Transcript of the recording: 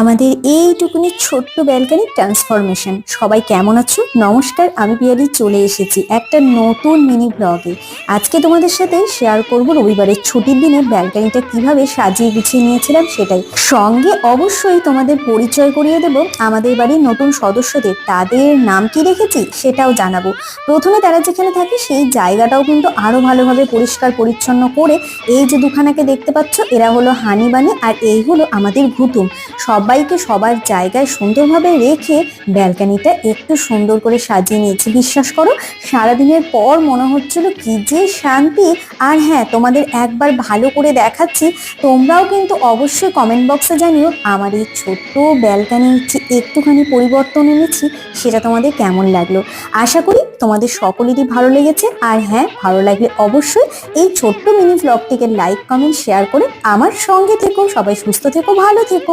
আমাদের এইটুকুনি ছোট্ট ব্যালকানি ট্রান্সফরমেশন। সবাই কেমন আছো? নমস্কার, আমি পিয়ালি চলে এসেছি একটা নতুন মিনি ব্লগে। আজকে তোমাদের সাথে শেয়ার করব রবিবারের ছুটির দিনে ব্যালকানিটা কীভাবে সাজিয়ে গুছিয়ে নিয়েছিলাম সেটাই। সঙ্গে অবশ্যই তোমাদের পরিচয় করিয়ে দেব আমাদের বাড়ির নতুন সদস্যদের। তাদের নাম কি রেখেছি সেটাও জানাব। প্রথমে তারা যেখানে থাকে সেই জায়গাটাও কিন্তু আরও ভালোভাবে পরিষ্কার পরিচ্ছন্ন করে এই যে দুখানাকে দেখতে পাচ্ছ, এরা হলো হানিবানি আর এই হলো আমাদের ঘুতুম। সবাইকে সবার জায়গায় সুন্দরভাবে রেখে ব্যালকানিটা একটু সুন্দর করে সাজিয়ে নিয়েছি। বিশ্বাস করো, সারাদিনের পর মনে হচ্ছিল কি যে শান্তি। আর হ্যাঁ তোমাদের একবার ভালো করে দেখাচ্ছি, তোমরাও কিন্তু অবশ্যই কমেন্ট বক্সে জানিও, আমার এই ছোট্ট ব্যালকানির যে একটুখানি পরিবর্তন এনেছি, সেটা তোমাদের কেমন লাগল? আশা করি তোমাদের সকলেরই ভালো লেগেছে। আর হ্যাঁ ভালো লাগলে অবশ্যই এই ছোট্ট মিনি ব্লগটিকে লাইক কমেন্ট শেয়ার করে আমার সঙ্গে থেকো, সবাই সুস্থ থেকো, ভালো থেকো।